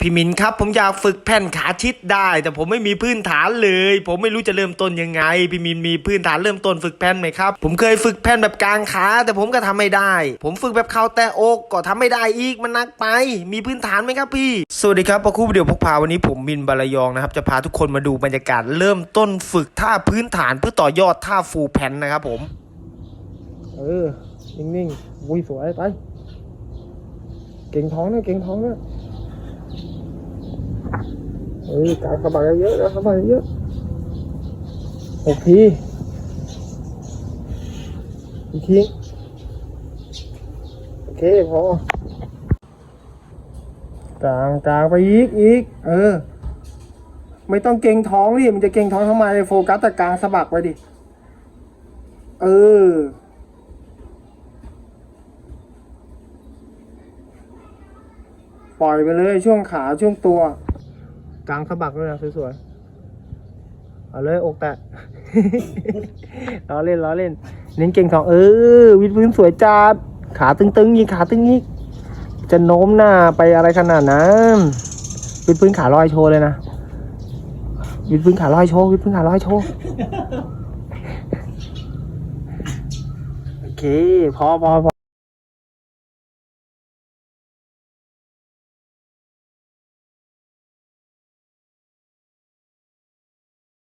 พี่มินครับผมอยากฝึกแผ่นขาชิดได้ แต่ผมไม่มีพื้นฐานเลย ผมไม่รู้จะเริ่มต้นยังไง พี่มินมีพื้นฐานเริ่มต้นฝึกแผ่นไหมครับ ผมเคยฝึกแผ่นแบบกลางขาแต่ผมก็ทำไม่ได้ ผมฝึกแบบเข่าแต่อกก็ทำไม่ได้อีกมันหนักไป มีพื้นฐานไหมครับพี่ สวัสดีครับปะคู่วิดีโอพกพาวันนี้ผมมินบารยองนะครับจะพาทุกคนมาดูบรรยากาศเริ่มต้นฝึกท่าพื้นฐานเพื่อต่อยอดท่าฟูแผ่นนะครับผม เออนิ่งๆวุ้ยสวยไปเก่งท้องนะเก่งท้องนะ เฮ้ยกายสะบัดเยอะๆนะสะบัดเยอะหกทีอีกทีโอเคพอกลางกลางไปอีกอีกเออ ไม่ต้องเก่งท้องดิมันจะเก่งท้องทำไมโฟกัสแต่กลางสะบักไปดิ เออ ปล่อยไปเลยช่วงขาช่วงตัวกลางสะบักด้วยนะสวยๆเอาเลยอกแตะล้อเล่นล้อเล่น เน้นเก่งสองเออ วิดพื้นสวยจัดขาตึงๆยิงขาตึงยิงจะโน้มหน้าไปอะไรขนาดนั้นวิดพื้นขาลอยโชว์เลยนะวิดพื้นขาลอยโชว์วิดพื้นขาลอยโชว์โอเคพอพอพอ